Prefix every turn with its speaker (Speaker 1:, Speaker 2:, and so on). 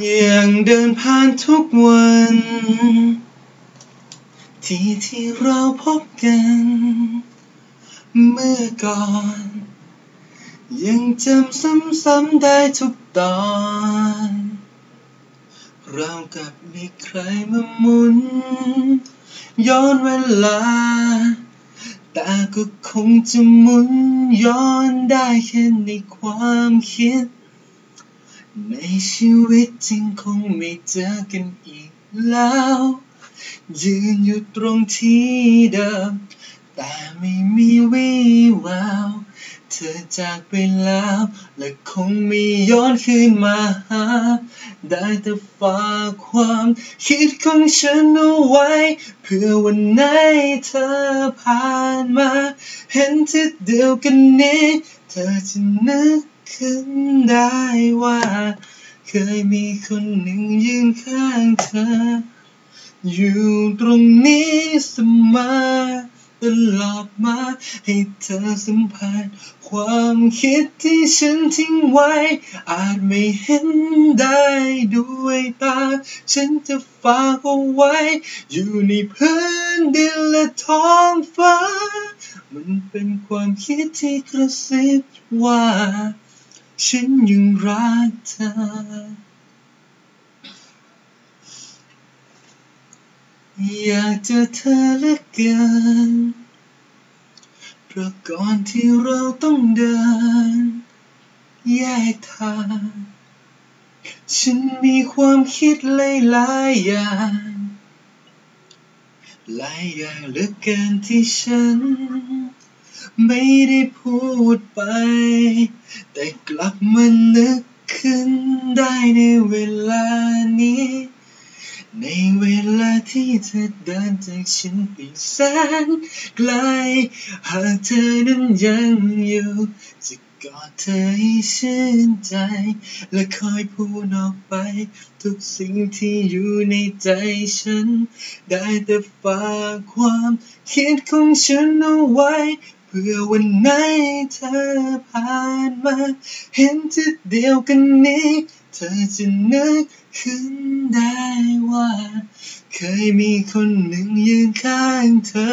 Speaker 1: ยังเดินผ่านทุกวัน ที่ที่เราพบกัน เมื่อก่อน ยังจำซ้ำๆได้ทุกตอนเรากับมีใครมาหมุน ย้อนเวลาแต่ก็คงจะหมุนย้อนได้แค่ในความคิด ในชีวิตจริงคงไม่เจอกันอีกแล้ว ยืนอยู่ตรงที่เดิม แต่ไม่มีวี่แวว เธอจากไปแล้ว และคงไม่ย้อนคืนมาหา ได้แต่ฝากความคิดของฉันเอาไว้ เพื่อวันไหนเธอผ่านมา เห็นที่เดียวกันนี้ เธอจะนึกขึ้นได้ว่า เคยมีคนหนึ่งยืนข้างเธอ อยู่ตรงนี้เสมอตลอดมาให้เธอสัมผัสความคิดที่ฉันทิ้งไว้ อาจไม่เห็นได้ด้วยตา ฉันจะฝากเอาไว้ อยู่ในพื้นดินและท้องฟ้า มันเป็นความคิดที่กระซิบว่า ฉันยังรักเธอ อยากเจอเธอเหลือเกินเพราะก่อนที่เราต้องเดิน แยกทาง ฉันมีความคิดหลายๆอย่าง หลายอย่างเหลือเกินที่ฉัน ไม่ได้พูดไป แต่กลับมานึกขึ้นได้ในเวลานี้ ในเวลาที่เธอเดินจากฉันไปแสนไกล หากเธอนั้นยังอยู่จะ กอดเธอให้ชื่นใจ และคอยพูดออกไป ทุกสิ่งที่อยู่ในใจฉัน ได้แต่ฝากความคิดของฉันเอาไว้ เพื่อวันไหนเธอผ่านมา เห็นจุดเดียวกันนี้ เธอจะนึกขึ้นได้ว่า เคยมีคนหนึ่งยืนข้างเธอ